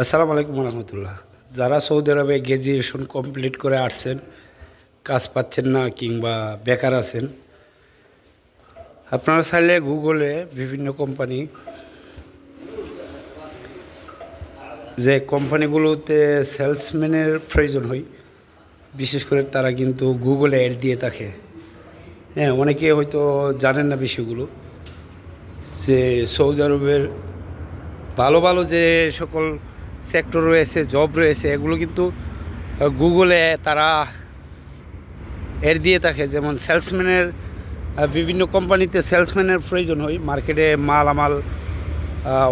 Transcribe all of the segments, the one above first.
আসসালামু আলাইকুম রহমতুল্লাহ। যারা সৌদি আরবে গ্র্যাজুয়েশন কমপ্লিট করে আসছেন, কাজ পাচ্ছেন না কিংবা বেকার আছেন, আপনারা চাইলে গুগলে বিভিন্ন কোম্পানি যে কোম্পানিগুলোতে সেলসম্যানের প্রয়োজন হয়, বিশেষ করে তারা কিন্তু গুগলে অ্যাড দিয়ে থাকে। হ্যাঁ অনেকে হয়তো জানেন না বিষয়গুলো, যে সৌদি আরবের ভালো ভালো যে সকল সেক্টর রয়েছে জব রয়েছে, এগুলো কিন্তু গুগলে তারা এর দিয়ে থাকে। যেমন সেলসম্যানের বিভিন্ন কোম্পানিতে সেলসম্যানের প্রয়োজন হয়। মার্কেটে মাল, আমাল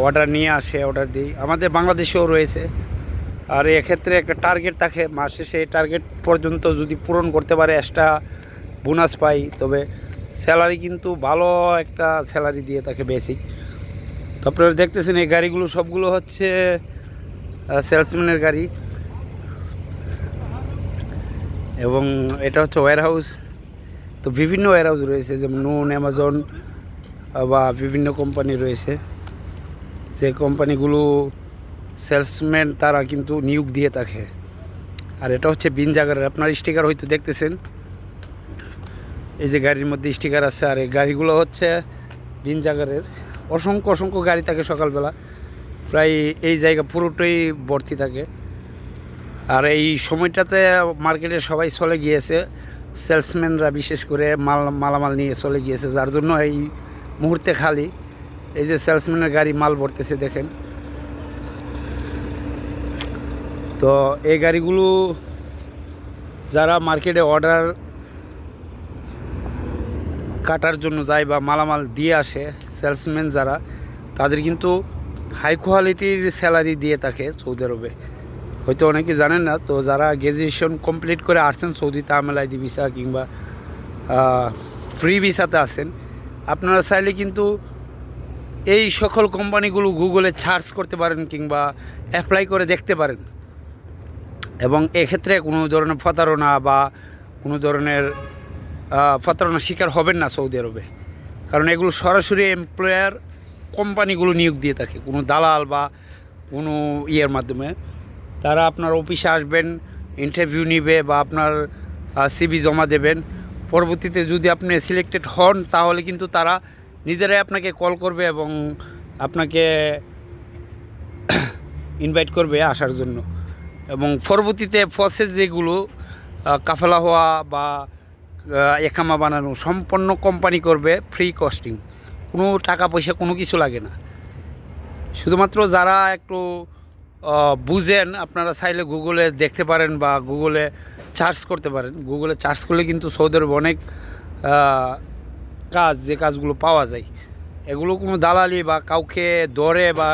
অর্ডার নিয়ে আসে অর্ডার দিই। আমাদের বাংলাদেশেও রয়েছে। আর এক্ষেত্রে একটা টার্গেট থাকে। মাসে সেই টার্গেট পর্যন্ত যদি পূরণ করতে পারে এক্সট্রা বোনাস পাই, তবে স্যালারি কিন্তু ভালো একটা স্যালারি দিয়ে থাকে বেসিক তো আপনারা দেখতেছেন, এই গাড়িগুলো সবগুলো হচ্ছে সেলসম্যানের গাড়ি। এবং এটা হচ্ছে ওয়্যার হাউস তো বিভিন্ন ওয়্যার হাউস রয়েছে, যেমন নুন অ্যামাজন বা বিভিন্ন কোম্পানি রয়েছে। যে কোম্পানিগুলো সেলসম্যান তারা কিন্তু নিয়োগ দিয়ে থাকে। আর এটা হচ্ছে বিন জাগারের, আপনার স্টিকার হয়তো দেখতেছেন। এই যে গাড়ির মধ্যে স্টিকার আছে, আর এই গাড়িগুলো হচ্ছে বিন জাগারের। অসংখ্য অসংখ্য গাড়ি থাকে সকালবেলা। প্রায় এই জায়গা পুরোটাই ভর্তি থাকে। আর এই সময়টাতে মার্কেটে সবাই চলে গিয়েছে। সেলসম্যানরা বিশেষ করে মাল, মালামাল নিয়ে চলে গিয়েছে, যার জন্য এই মুহূর্তে খালি। এই যে সেলসম্যানের গাড়ি মাল ভরতেছে, দেখেন। তো এই গাড়িগুলো যারা মার্কেটে অর্ডার কাটার জন্য যায় বা মালামাল দিয়ে আসে, সেলসম্যান যারা, তাদের কিন্তু হাই কোয়ালিটির স্যালারি দিয়ে থাকে সৌদি আরবে। হয়তো অনেকে জানেন না, তো যারা গ্র্যাজুয়েশন কমপ্লিট করে আসছেন সৌদিতে আমেল আইডি ভিসা কিংবা ফ্রি ভিসাতে আসেন আপনারা চাইলে কিন্তু এই সকল কোম্পানিগুলো গুগলে সার্চ করতে পারেন কিংবা অ্যাপ্লাই করে দেখতে পারেন। এবং এক্ষেত্রে কোনো ধরনের প্রতারণা বা কোনো ধরনের প্রতারণার শিকার হবেন না সৌদি আরবে। কারণ এগুলো সরাসরি এমপ্লয়ার কোম্পানিগুলো নিয়োগ দিয়ে থাকে, কোনো দালাল বা কোনো ইয়ের মাধ্যমে। তারা আপনার অফিসে আসবেন ইন্টারভিউ নিবে বা আপনার সিবি জমা দেবেন। পরবর্তীতে যদি আপনি সিলেক্টেড হন, তাহলে কিন্তু তারা নিজেরাই আপনাকে কল করবে এবং আপনাকে ইনভাইট করবে আসার জন্য। এবং পরবর্তীতে প্রসেস যেগুলো কাফেলা হওয়া বা একামা বানানো, সম্পন্ন কোম্পানি করবে ফ্রি কস্টিং কোনো টাকা পয়সা, কোনো কিছু লাগে না। শুধুমাত্র যারা একটু বুঝেন, আপনারা চাইলে গুগলে দেখতে পারেন বা গুগলে চার্জ করতে পারেন। গুগলে চার্জ করলে কিন্তু সৌদি আরবে অনেক কাজ, যে কাজগুলো পাওয়া যায়। এগুলো কোনো দালালি বা কাউকে দরে বা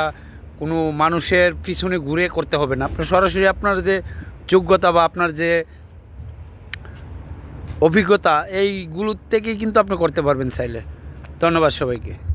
কোনো মানুষের পিছনে ঘুরে করতে হবে না। আপনার সরাসরি আপনার যে যোগ্যতা বা আপনার যে অভিজ্ঞতা এইগুলোর থেকেই কিন্তু আপনি করতে পারবেন চাইলে। ধন্যবাদ সবাইকে।